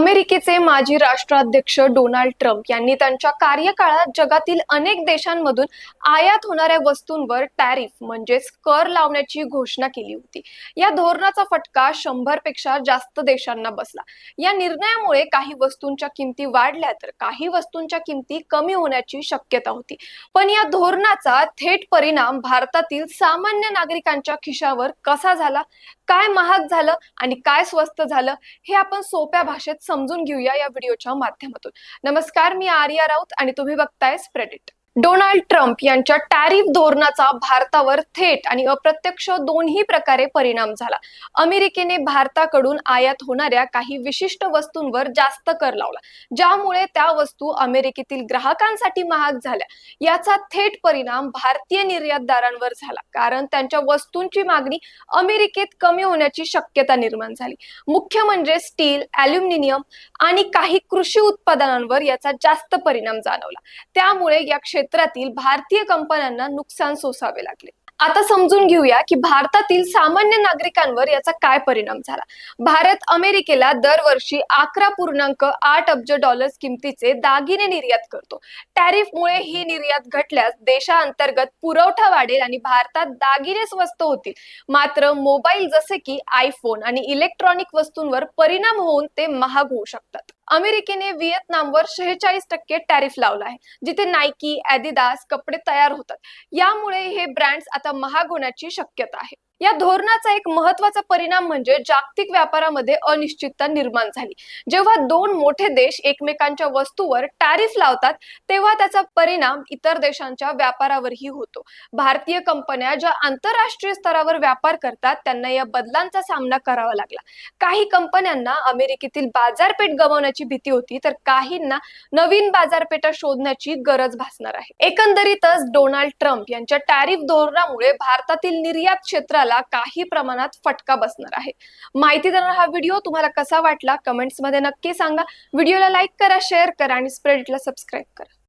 अमेरिकेचे माजी राष्ट्राध्यक्ष डोनाल्ड ट्रम्प यांनी त्यांच्या कार्यकाळात जगातील अनेक देशांमधून आयात होणाऱ्या वस्तूंवर टॅरिफ म्हणजेच कर लावण्याची घोषणा केली होती. या धोरणाचा फटका शंभरपेक्षा जास्त देशांना बसला. या निर्णयामुळे काही वस्तूंच्या किमती वाढल्या तर काही वस्तूंच्या किमती कमी होण्याची शक्यता होती. पण या धोरणाचा थेट परिणाम भारतातील सामान्य नागरिकांच्या खिशावर कसा झाला? काय महाग झालं आणि काय स्वस्त झालं हे आपण सोप्या भाषेत समजून घेऊया या व्हिडिओच्या माध्यमातून. नमस्कार मी आर्या राऊत आणि तुम्ही बघताय स्प्रेडिट डोनाल्ड ट्रम्प यांच्या टॅरिफ धोरणाचा भारतावर थेट आणि अप्रत्यक्ष दोन्ही प्रकारे परिणाम झाला. अमेरिकेने भारताकडून आयात होणाऱ्या काही विशिष्ट वस्तूंवर जास्त कर लावला. ज्यामुळे त्या वस्तू अमेरिकेतील ग्राहकांसाठी महाग झाल्या. याचा थेट परिणाम भारतीय निर्यातदारांवर झाला. कारण त्यांच्या वस्तूंची मागणी अमेरिकेत कमी होण्याची शक्यता निर्माण झाली. मुख्य म्हणजे स्टील अल्युमिनियम आणि काही कृषी उत्पादनांवर याचा जास्त परिणाम जाणवला. त्यामुळे या क्षेत्रातील भारतीय कंपन्यांना नुकसान सोसावे लागले. आता समजून घेऊया की भारतातील सामान्य नागरिकांवर याचा काय परिणाम झाला. भारत अमेरिकेला दरवर्षी अकरा पूर्णांक आठ अब्ज डॉलर्स किमतीचे दागिने निर्यात करतो. टॅरिफमुळे ही निर्यात घटल्यास देशांतर्गत पुरवठा वाढेल आणि भारतात दागिने स्वस्त होतील. मात्र मोबाईल जसे की आयफोन आणि इलेक्ट्रॉनिक वस्तूंवर परिणाम होऊन ते महाग होऊ शकतात. अमेरिकेने व्हिएतनामवर शेहेचाळीस टक्के टॅरिफ लावला आहे जिथे नायकी ॲडिदास कपडे तयार होतात. यामुळे हे ब्रँड्स आता महाग होण्याची शक्यता आहे. या धोरणाचा एक महत्त्वाचा परिणाम म्हणजे जागतिक व्यापारामध्ये अनिश्चितता निर्माण झाली. जेव्हा दोन मोठे देश एकमेकांच्या वस्तूवर टॅरिफ लावतात तेव्हा त्याचा परिणाम इतर देशांच्या व्यापारावरही होतो. भारतीय कंपन्या ज्या आंतरराष्ट्रीय स्तरावर व्यापार करतात त्यांना या बदलांचा सामना करावा लागला. काही कंपन्यांना अमेरिकेतील बाजारपेठ गमावण्याची भीती होती तर काहींना नवीन बाजारपेठा शोधण्याची गरज भासणार आहे. एकंदरीतच डोनाल्ड ट्रम्प यांच्या टॅरिफ धोरणामुळे भारतातील निर्यात क्षेत्राला काही प्रमाणात फटका बसणार आहे. माहिती देणार हा व्हिडिओ तुम्हाला कसा वाटला कमेंट्समध्ये नक्की सांगा. व्हिडिओला लाईक करा शेअर करा आणि स्प्रेडला सबस्क्राईब करा.